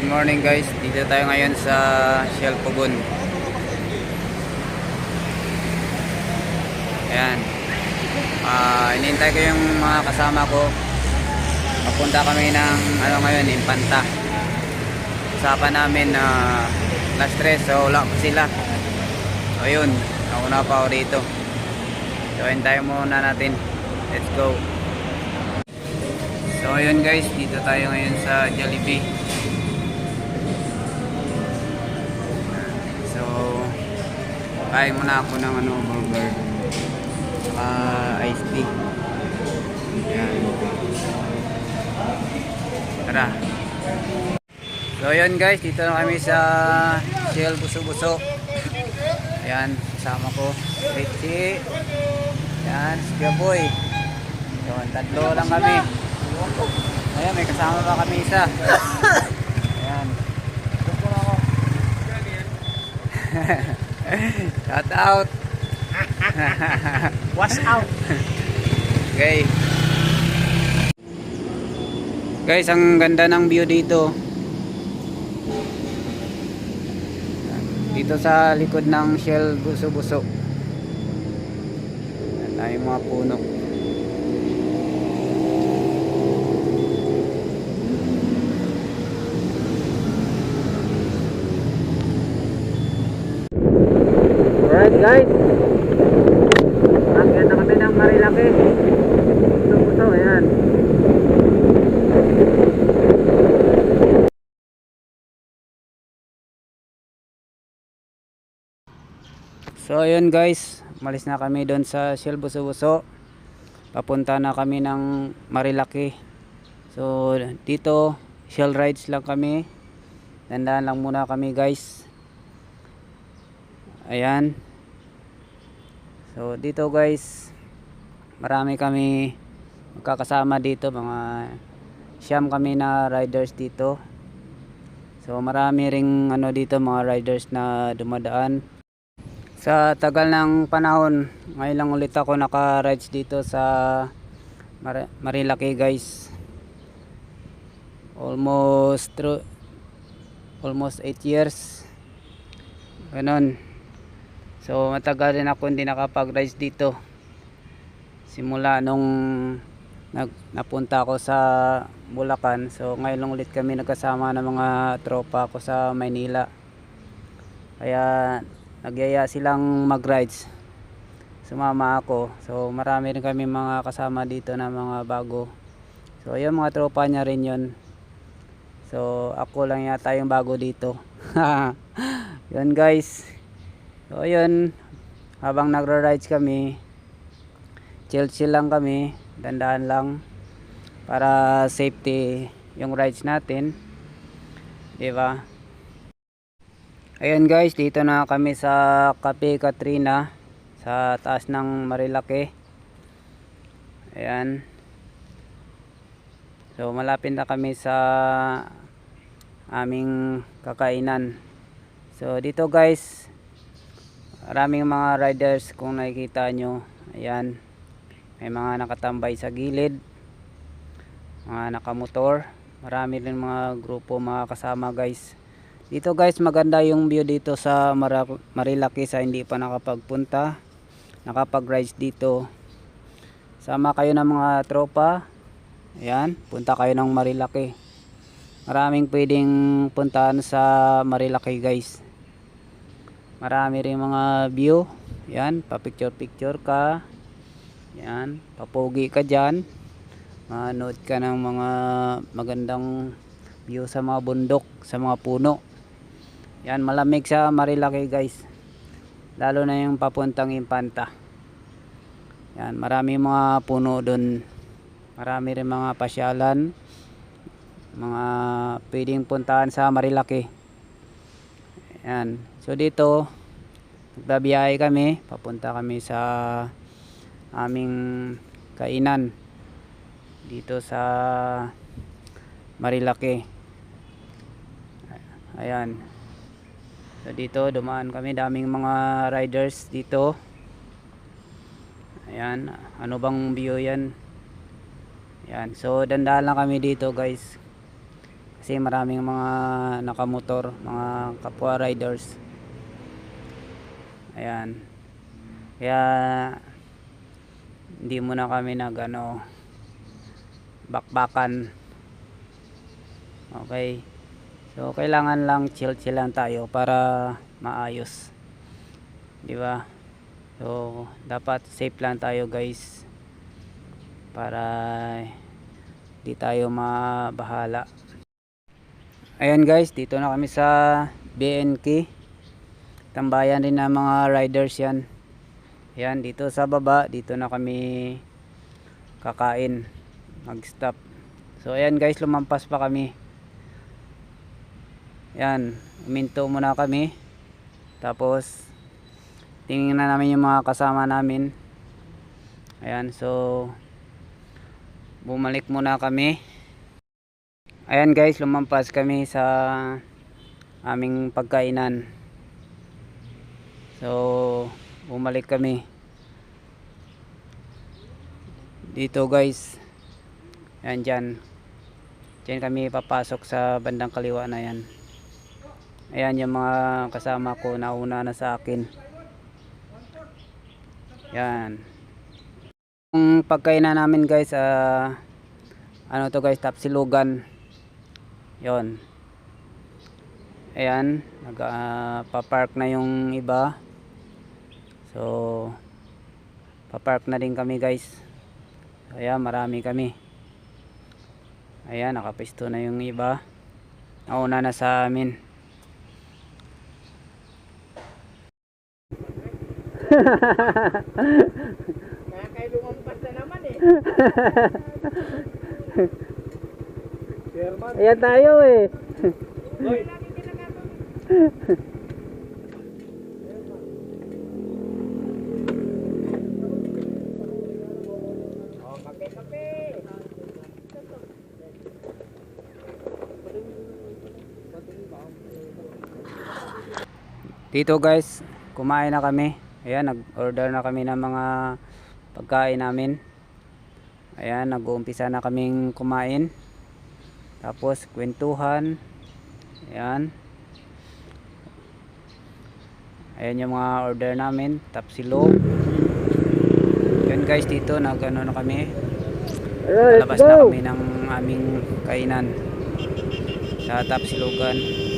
Good morning guys, dito tayo ngayon sa Shell Pugon. Ayan. Ah, inintay ko yung mga kasama ko. Papunta kami ng ano ngayon, Impanta. Usapan namin na last stress, so wala pa sila. So yun, nauna pa ako dito. So hintayin muna natin. Let's go. So ayun guys, dito tayo ngayon sa Jollibee. Kain muna ako ng ano burger. Ah, iced tea. Yan. Tara. So ayun guys, dito na kami sa Shell Buso-Buso. Ayan, kasama ko. Richie. Yan, si Boy. Yun, tatlo lang kami. Ayan, may kasama pa kami isa. Ayan. Ako. Shout out. Wash out. Okay. Guys, ang ganda ng view dito. Dito sa likod ng Shell Buso-Buso. Ayan tayong mga puno. Guys. Ang ganda kami ng Marilaki. Buso-Buso, ayan. So ayun guys, malis na kami doon sa Shell Buso-Buso. Papunta na kami ng Marilaki. So dito, Shell rides lang kami. Tandaan lang muna kami guys. Ayan. So dito guys, marami kami magkakasama dito, mga siyam kami na riders dito. So marami ring ano dito mga riders na dumadaan. Sa tagal ng panahon, ngayon lang ulit ako naka-rides dito sa Mar- Marilaki guys. Almost almost 8 years. Ganon. So matagal rin ako hindi nakapag-rides dito. Simula nung nag, napunta ako sa Bulacan. So ngayon lang ulit kami nagkasama ng mga tropa ko sa Maynila. Kaya nagyaya silang mag-rides. Sumama ako. So marami rin kami mga kasama dito na mga bago. So yung mga tropa niya rin yun. So ako lang yata yung bago dito. yun guys. So ayun. Habang nagra-rides kami. Chill chill lang kami. Dandaan lang. Para safety yung rides natin. 'Di ba? Ayan guys, dito na kami sa Cafe Katrina sa taas ng Marilaki. Ayan. So malapit na kami sa aming kakainan. So dito guys, maraming mga riders kung nakikita nyo. Ayan. May mga nakatambay sa gilid. Mga nakamotor. Marami rin mga grupo mga kasama guys. Dito guys, maganda yung view dito sa Mara- Marilaki sa hindi pa nakapagpunta. Nakapag-rides dito. Sama kayo ng mga tropa. Ayan, punta kayo ng Marilaki. Maraming pwedeng puntahan sa Marilaki guys. Marami rin mga view. Ayan, pa-picture-picture ka. Ayan, papogi ka dyan. Manood ka ng mga magandang view sa mga bundok, sa mga puno. Yan, malamig sa Marilaki guys. Lalo na yung papuntang Impanta. Yan, marami mga puno doon. Marami rin mga pasyalan. Mga pwedeng puntahan sa Marilaki. Yan. So dito, nagbabiyahe kami. Papunta kami sa aming kainan. Dito sa Marilaki. Ayan. So dito dumaan kami daming mga riders dito. Ayan, ano bang view 'yan? Ayan, so dandaan lang kami dito, guys. Kasi maraming mga nakamotor, mga kapwa riders. Ayan. Kaya hindi muna kami nag ano bakbakan. Okay. So kailangan lang chill-chill lang tayo para maayos. 'Di ba? So dapat safe lang tayo, guys. Para di tayo mabahala. Ayan guys, dito na kami sa BNK. Tambayan din ng mga riders yan. Ayan, dito sa baba, dito na kami kakain. Mag-stop. So ayan guys, lumampas pa kami. Ayan, uminto muna kami. Tapos, tingnan na namin yung mga kasama namin. Ayan, so, bumalik muna kami. Ayan guys, lumampas kami sa aming pagkainan. So, bumalik kami. Dito guys. Ayan dyan. Dyan kami papasok sa bandang kaliwa na yan. Ayan yung mga kasama ko nauna na sa akin. Yan. Yung pagkainan namin guys, ah, ano to guys, tapsilugan. Yon. Ayan, nag-pa-park na yung iba. So, pa-park na din kami guys. Ayan, marami kami. Ayan, nakapisto na yung iba. Nauna na sa amin. Kaya kayo lumampas na naman eh. Ayan tayo eh. Hoy. Dito guys, kumain na kami. Ayan, nag-order na kami ng mga pagkain namin. Ayan, nag-uumpisa na kaming kumain. Tapos, kwentuhan. Ayan. Ayan yung mga order namin. Tapsilog. Ayan guys, dito nag-ano na kami. Palabas na kami ng aming kainan. Sa Tapsilogan.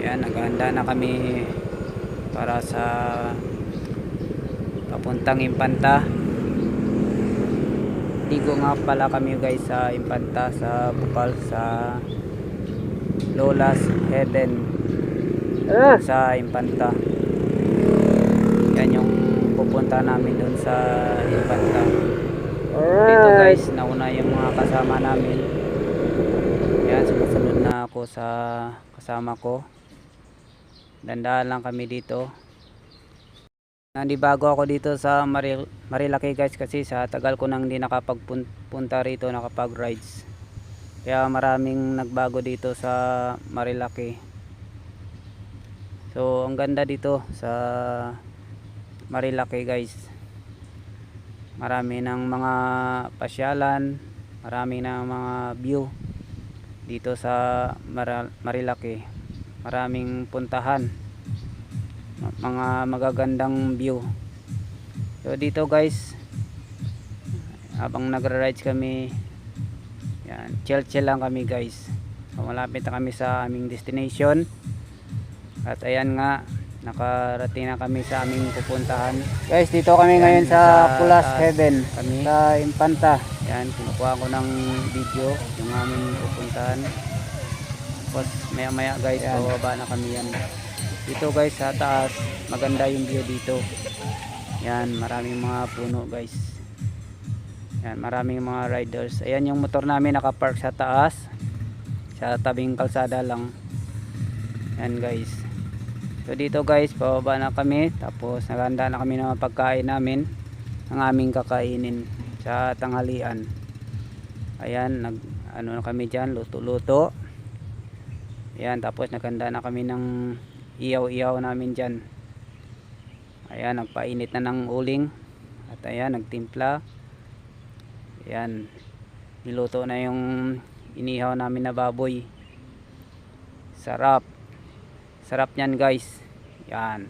Ayan, naghahanda na kami para sa papuntang Impanta. Ligo nga pala kami guys sa Impanta sa Bukal sa Lola's Heaven sa Impanta. Yan yung pupunta namin dun sa Impanta. Dito guys, nauna yung mga kasama namin. Yan, sumusunod na ako sa kasama ko. Dandaan lang kami dito. Nandibago ako dito sa Maril Marilaki guys kasi sa tagal ko nang hindi nakapagpunta rito nakapag rides. Kaya maraming nagbago dito sa Marilaki. So ang ganda dito sa Marilaki guys. Marami ng mga pasyalan, marami ng mga view dito sa Marilaki maraming puntahan. Mga magagandang view. So dito guys habang nagra-rides kami yan, chill chill lang kami guys. So, malapit na kami sa aming destination. At ayan nga nakarating na kami sa aming pupuntahan. Guys dito kami ngayon sa Pulas Heaven kami. sa Impanta yan kinukuha ko ng video yung aming pupuntahan tapos maya maya guys bababa na kami yan. Dito guys sa taas maganda yung view dito. Yan maraming mga puno guys. Yan maraming mga riders. Ayan yung motor namin nakapark sa taas. Sa tabing kalsada lang. Yan guys. So dito guys bababa na kami. Tapos naghanda na kami ng pagkain namin. Ang aming kakainin sa tanghalian. Ayan nag ano na kami dyan luto luto Ayan, tapos naganda na kami ng iyaw-iyaw namin dyan. Ayan, nagpainit na ng uling. At ayan, nagtimpla. Ayan, niluto na yung inihaw namin na baboy sarap sarap niyan guys yan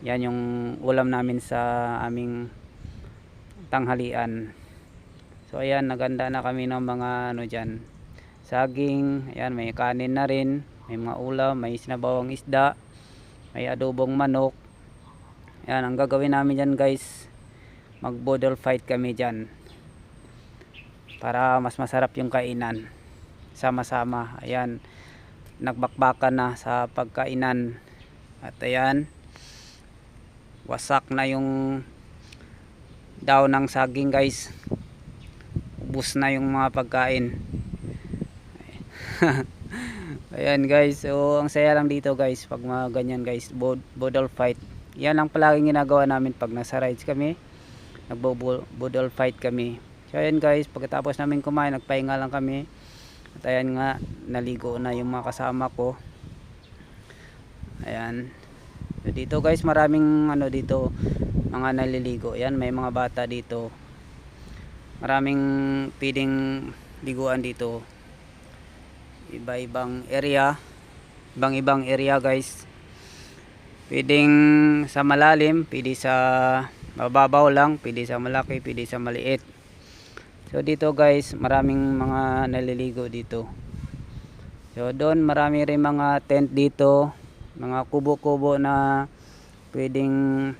yan yung ulam namin sa aming tanghalian so ayan naganda na kami ng mga ano dyan saging ayan may kanin na rin may mga ulam may sinabawang isda may adobong manok. Ayan ang gagawin namin dyan guys mag bodol fight kami dyan para mas masarap yung kainan. Sama-sama ayan nagbakbakan na sa pagkainan. At ayan wasak na yung daw ng saging guys. Ubus na yung mga pagkain ayan guys. So ang saya lang dito guys pag mga ganyan guys bod bodol fight. Yan ang palaging ginagawa namin pag nasa rides kami. Nagbobodol fight kami. So ayan guys pagkatapos namin kumain nagpahinga lang kami. At ayan nga naligo na yung mga kasama ko. Ayan. So dito guys maraming ano dito mga naliligo. Ayan may mga bata dito. Maraming pwedeng liguan dito iba-ibang area. Ibang ibang area guys. Pwedeng sa malalim pwede sa mababaw lang pwede sa malaki pwede sa maliit. So dito guys maraming mga naliligo dito. So doon marami rin mga tent dito mga kubo-kubo na pwedeng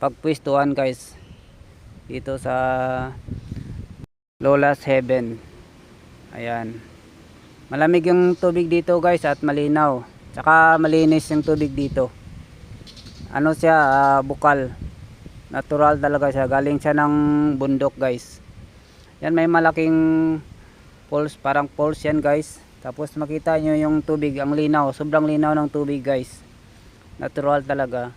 pagpwistuhan guys dito sa Lola's Heaven. Ayan malamig yung tubig dito guys at malinaw. Tsaka malinis yung tubig dito. Ano siya ah, bukal. Natural talaga siya. Galing siya ng bundok guys. Yan may malaking falls parang falls yan guys. Tapos makita nyo yung tubig ang linaw. Sobrang linaw ng tubig guys. Natural talaga.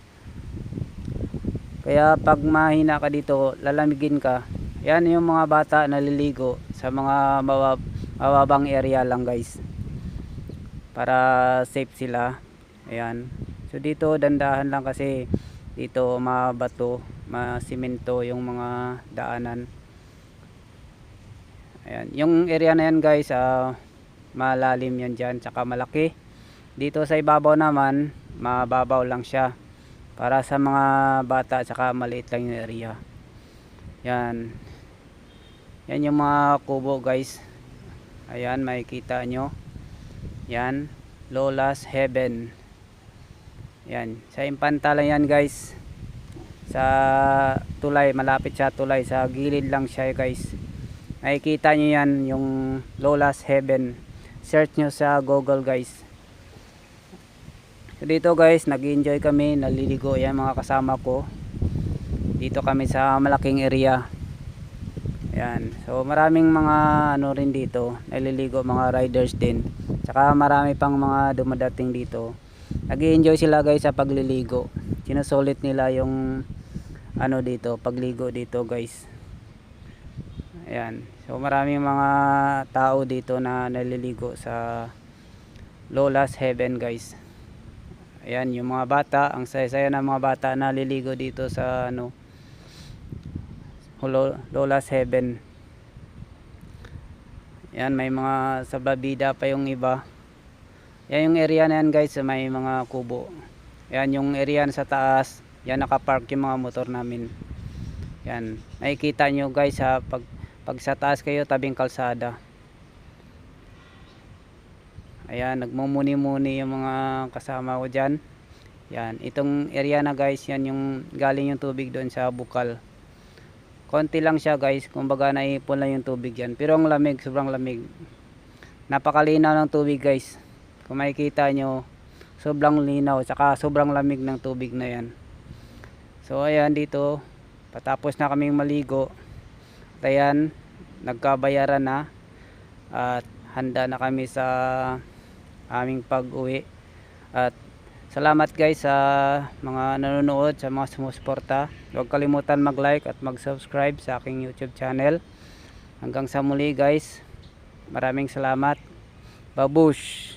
Kaya pag mahina ka dito lalamigin ka. Yan yung mga bata naliligo sa mga mabab mababang area lang guys. Para safe sila. Ayan. So dito dandahan lang kasi dito mabato masimento yung mga daanan. Ayan. Yung area na yan guys ah, malalim yan dyan tsaka malaki. Dito sa ibabaw naman mababaw lang siya. Para sa mga bata tsaka maliit lang yung area. Yan. Yan yung mga kubo guys ayan makikita nyo. Yan Lola's Heaven. Yan sa impanta lang yan guys. Sa tulay malapit sa tulay. Sa gilid lang siya guys. Makikita nyo yan yung Lola's Heaven. Search nyo sa google guys. So dito guys nag enjoy kami naliligo. Yan mga kasama ko. Dito kami sa malaking area yan. So maraming mga ano rin dito naliligo mga riders din. Tsaka marami pang mga dumadating dito. Nag enjoy sila guys sa pagliligo. Sinusulit nila yung ano dito pagligo dito guys. Ayan so maraming mga tao dito na naliligo sa Lola's Heaven guys. Ayan yung mga bata ang saya-saya ng mga bata na naliligo dito sa ano Lola's Heaven yan may mga sablabida pa yung iba. Yan yung area na yan guys may mga kubo. Yan yung area na sa taas. Yan nakapark yung mga motor namin. Yan makikita nyo guys ha pag, pag sa taas kayo tabing kalsada. Ayan nagmumuni-muni yung mga kasama ko dyan. Yan itong area na guys yan yung galing yung tubig doon sa bukal konti lang siya guys. Kumbaga naipon lang yung tubig yan. Pero ang lamig sobrang lamig. Napakalinaw ng tubig guys. Kung makikita nyo sobrang linaw tsaka sobrang lamig ng tubig na yan. So ayan dito. Patapos na kaming maligo. At ayan nagkabayaran na. At handa na kami sa aming pag uwi at salamat guys sa mga nanonood sa mga sumusuporta. Huwag kalimutan mag like at mag subscribe sa aking youtube channel. Hanggang sa muli guys. Maraming salamat. Babush